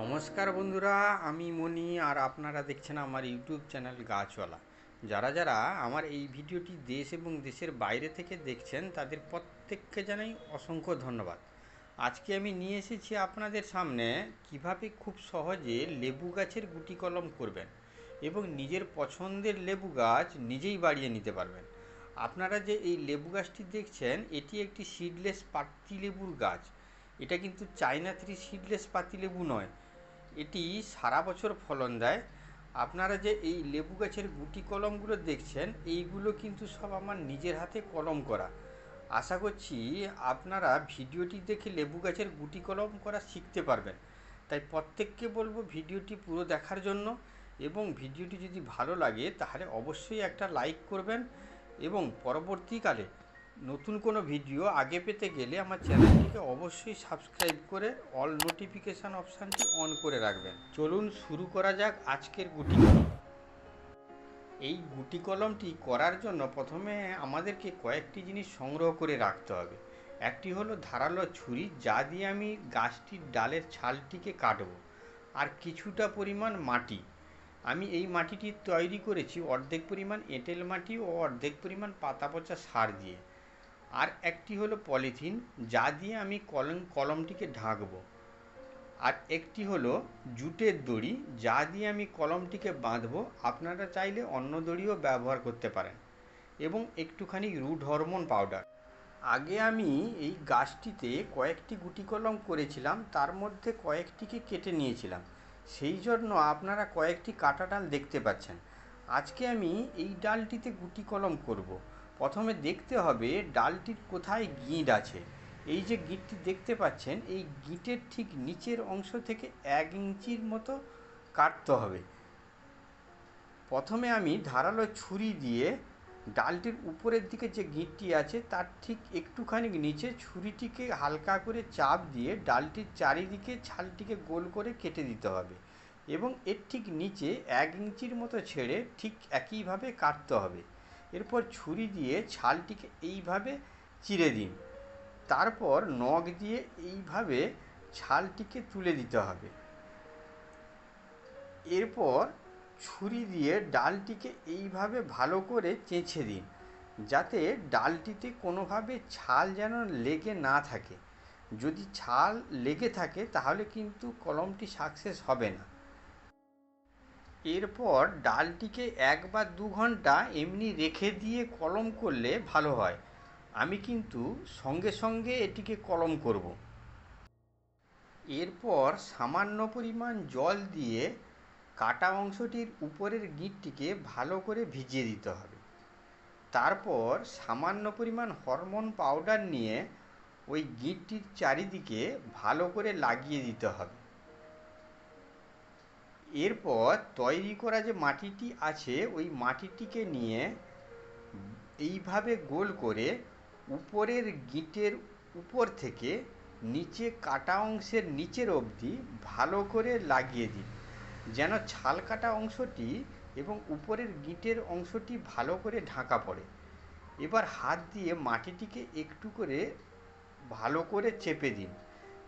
নমস্কার বন্ধুরা, আমি মনি আর আপনারা দেখছেন আমার ইউটিউব চ্যানেল গাছওয়ালা। যারা যারা আমার এই ভিডিওটি দেশ এবং দেশের বাইরে থেকে দেখছেন, তাদের প্রত্যেককে জানাই অসংখ্য ধন্যবাদ। আজকে আমি নিয়ে এসেছি আপনাদের সামনে কীভাবে খুব সহজে লেবু গাছের গুটি কলম করবেন এবং নিজের পছন্দের লেবু গাছ নিজেই বাড়িয়ে নিতে পারবেন। আপনারা যে এই লেবু গাছটি দেখছেন, এটি একটি সিডলেস পাতিলেবুর গাছ। এটা কিন্তু চায়না থ্রি সিডলেস পাতিলেবু নয় এটি সারা বছর ফলন দেয়। আপনারা যে এই লেবু গাছের গুটি কলমগুলো দেখছেন, এইগুলো কিন্তু সব আমার নিজের হাতে কলম করা। আশা করছি আপনারা ভিডিওটি দেখে লেবু গাছের গুটি কলম করা শিখতে পারবেন। তাই প্রত্যেককে বলব ভিডিওটি পুরো দেখার জন্য এবং ভিডিওটি যদি ভালো লাগে, তাহলে অবশ্যই একটা লাইক করবেন এবং পরবর্তীকালে নতুন কোনো ভিডিও আগে পেতে গেলে আমার চ্যানেলটিকে অবশ্যই সাবস্ক্রাইব করে অল নোটিফিকেশান অপশানটি অন করে রাখবেন। চলুন শুরু করা যাক আজকের গুটি কলম। এই গুটি কলমটি করার জন্য প্রথমে আমাদেরকে কয়েকটি জিনিস সংগ্রহ করে রাখতে হবে। একটি হলো ধারালো ছুরি, যা দিয়ে আমি গাছটির ডালের ছালটিকে কাটবো, আর কিছুটা পরিমাণ মাটি। আমি এই মাটিটি তৈরি করেছি অর্ধেক পরিমাণ এঁটেল মাটি ও অর্ধেক পরিমাণ পাতা পচা সার দিয়ে। আর একটি হলো পলিথিন, যা দিয়ে আমি কলম, কলমটিকে ঢাকবো। আর একটি হলো জুটের দড়ি, যা দিয়ে আমি কলমটিকে বাঁধবো। আপনারা চাইলে অন্য দড়িও ব্যবহার করতে পারেন। এবং একটুখানি রুট হরমোন পাউডার। আগে আমি এই গাছটিতে কয়েকটি গুটি কলম করেছিলাম, তার মধ্যে কয়েকটিকে কেটে নিয়েছিলাম। সেই জন্য আপনারা কয়েকটি কাটা ডাল দেখতে পাচ্ছেন। আজকে আমি এই ডালটিতে গুটি কলম করব। প্রথমে দেখতে হবে ডালটির কোথায় গিঁট আছে। এই যে গিঁটটি দেখতে পাচ্ছেন, এই গিঁটের ঠিক নিচের অংশ থেকে এক ইঞ্চির মতো কাটতে হবে। প্রথমে আমি ধারালো ছুরি দিয়ে ডালটির উপরের দিকে যে গিঁটটি আছে, তার ঠিক একটুখানি নিচে ছুরিটিকে হালকা করে চাপ দিয়ে ডালটির চারিদিকে ছালটিকে গোল করে কেটে দিতে হবে এবং এর ঠিক নিচে এক ইঞ্চির মতো ছেড়ে ঠিক একইভাবে কাটতে হবে। এরপর ছুরি দিয়ে ছালটিকে এইভাবে চিরে দিন। তারপর নখ দিয়ে এইভাবে ছালটিকে তুলে দিতে হবে। এরপর ছুরি দিয়ে ডালটিকে এইভাবে ভালো করে চেঁচে দিন, যাতে ডালটিতে কোনোভাবে ছাল যেন লেগে না থাকে। যদি ছাল লেগে থাকে, তাহলে কিন্তু কলমটি সাকসেস হবে না। এরপর ডালটিকে এক বা দু ঘণ্টা এমনি রেখে দিয়ে কলম করলে ভালো হয়। আমি কিন্তু সঙ্গে সঙ্গে এটিকে কলম করব। এরপর সামান্য পরিমাণ জল দিয়ে কাটা অংশটির উপরের গিঁটটিকে ভালো করে ভিজিয়ে দিতে হবে। তারপর সামান্য পরিমাণ হরমোন পাউডার নিয়ে ওই গিঁটটির চারিদিকে ভালো করে লাগিয়ে দিতে হবে। এরপর তৈরি করা যে মাটিটি আছে, ওই মাটিটিকে নিয়ে এইভাবে গোল করে উপরের গিঁটের উপর থেকে নিচে কাটা অংশের নিচের অবধি ভালো করে লাগিয়ে দিন, যেন ছাল কাটা অংশটি এবং উপরের গিঁটের অংশটি ভালো করে ঢাকা পড়ে। এবার হাত দিয়ে মাটিটিকে একটু করে ভালো করে চেপে দিন,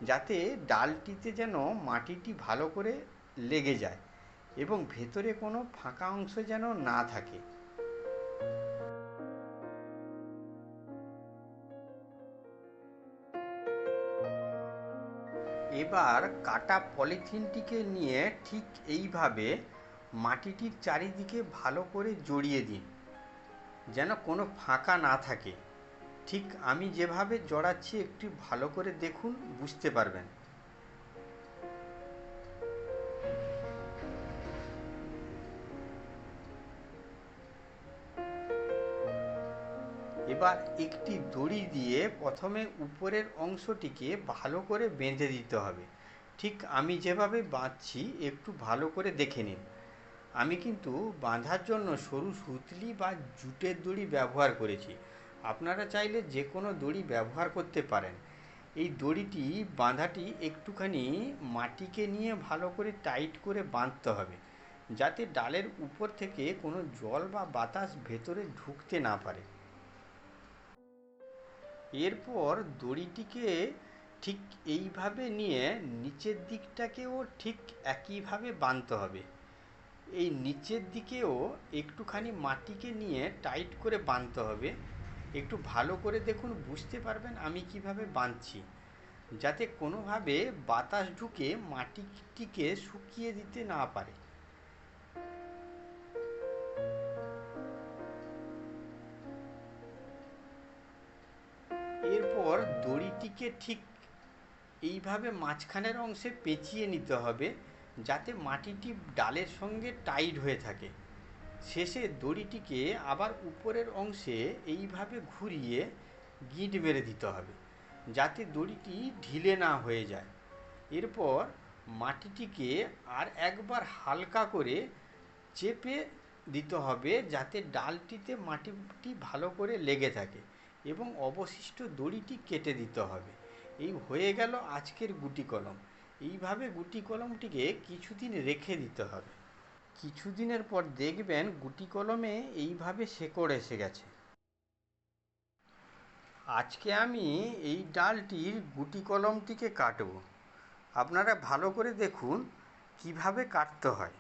যাতে ডালটিতে যেন মাটিটি ভালো করে লেগে যায় এবং ভেতরে কোনো ফাঁকা অংশ যেন না থাকে। এবার কাটা পলিথিনটিকে নিয়ে ঠিক এইভাবে মাটিটির চারিদিকে ভালো করে জড়িয়ে দিন, যেন কোনো ফাঁকা না থাকে। ঠিক আমি যেভাবে জড়াচ্ছি একটু ভালো করে দেখুন, বুঝতে পারবেন। এবার একটি দড়ি দিয়ে প্রথমে উপরের অংশটিকে ভালো করে বেঁধে দিতে হবে। ঠিক আমি যেভাবে বাঁধছি, একটু ভালো করে দেখে নিন। আমি কিন্তু বাঁধার জন্য সরু সুতলি বা জুটের দড়ি ব্যবহার করেছি। আপনারা চাইলে যে কোনো দড়ি ব্যবহার করতে পারেন। এই দড়িটি, বাঁধাটি একটুখানি মাটিকে নিয়ে ভালো করে টাইট করে বাঁধতে হবে, যাতে ডালের উপর থেকে কোনো জল বা বাতাস ভেতরে ঢুকতে না পারে। এরপর দড়িটিকে ঠিক এইভাবে নিয়ে নিচের দিকটাকেও ঠিক একইভাবে বাঁধতে হবে। এই নিচের দিকেও একটুখানি মাটিকে নিয়ে টাইট করে বাঁধতে হবে। একটু ভালো করে দেখুন, বুঝতে পারবেন আমি কীভাবে বাঁধছি। যাতে কোনোভাবে বাতাস ঢুকে মাটিটিকে শুকিয়ে দিতে না পারে। দড়িটিকে ঠিক এইভাবে মাঝখানের অংশে পেঁচিয়ে নিতে হবে যাতে মাটিটি ডালের সঙ্গে টাইট হয়ে থাকে। শেষে দড়িটিকে আবার উপরের অংশে এইভাবে ঘুরিয়ে গিঁট মেরে দিতে হবে যাতে দড়িটি ঢিলে না হয়ে যায়। এরপর মাটিটিকে আর একবার হালকা করে চেপে দিতে হবে যাতে ডালটিতে মাটিটি ভালো করে লেগে থাকে। এবং অবশিষ্ট দড়িটি কেটে দিতে হবে। এই হয়ে গেল আজকের গুটি কলম। এইভাবে গুটি কলমটিকে কিছুদিন রেখে দিতে হবে। কিছুদিনের পর দেখবেন গুটি কলমে এইভাবে শেকড় এসে গেছে। আজকে আমি এই ডালটির গুটি কলমটিকে কাটব। আপনারা ভালো করে দেখুন কীভাবে কাটতে হয়।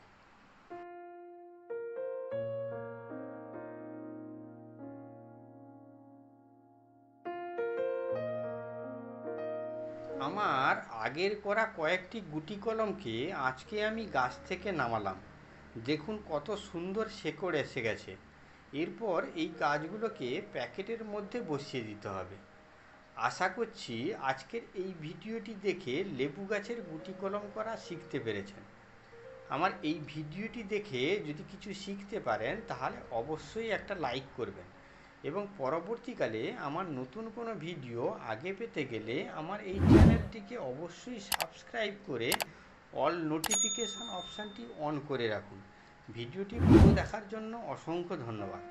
আমার আগের করা কয়েকটি গুটি কলমকে আজকে আমি গাছ থেকে নামালাম। দেখুন কত সুন্দর শেকড় এসে গেছে। এরপর এই গাছগুলোকে প্যাকেটের মধ্যে বসিয়ে দিতে হবে। আশা করছি আজকের এই ভিডিওটি দেখে লেবু গাছের গুটি কলম করা শিখতে পেরেছেন। আমার এই ভিডিওটি দেখে যদি কিছু শিখতে পারেন, তাহলে অবশ্যই একটা লাইক করবেন। এবং পরবর্তীকালে আমার নতুন কোনো ভিডিও আগে পেতে গেলে আমার এই চ্যানেলটিকে অবশ্যই সাবস্ক্রাইব করে অল নোটিফিকেশান অপশানটি অন করে রাখুন। ভিডিওটি পুরো দেখার জন্য অসংখ্য ধন্যবাদ।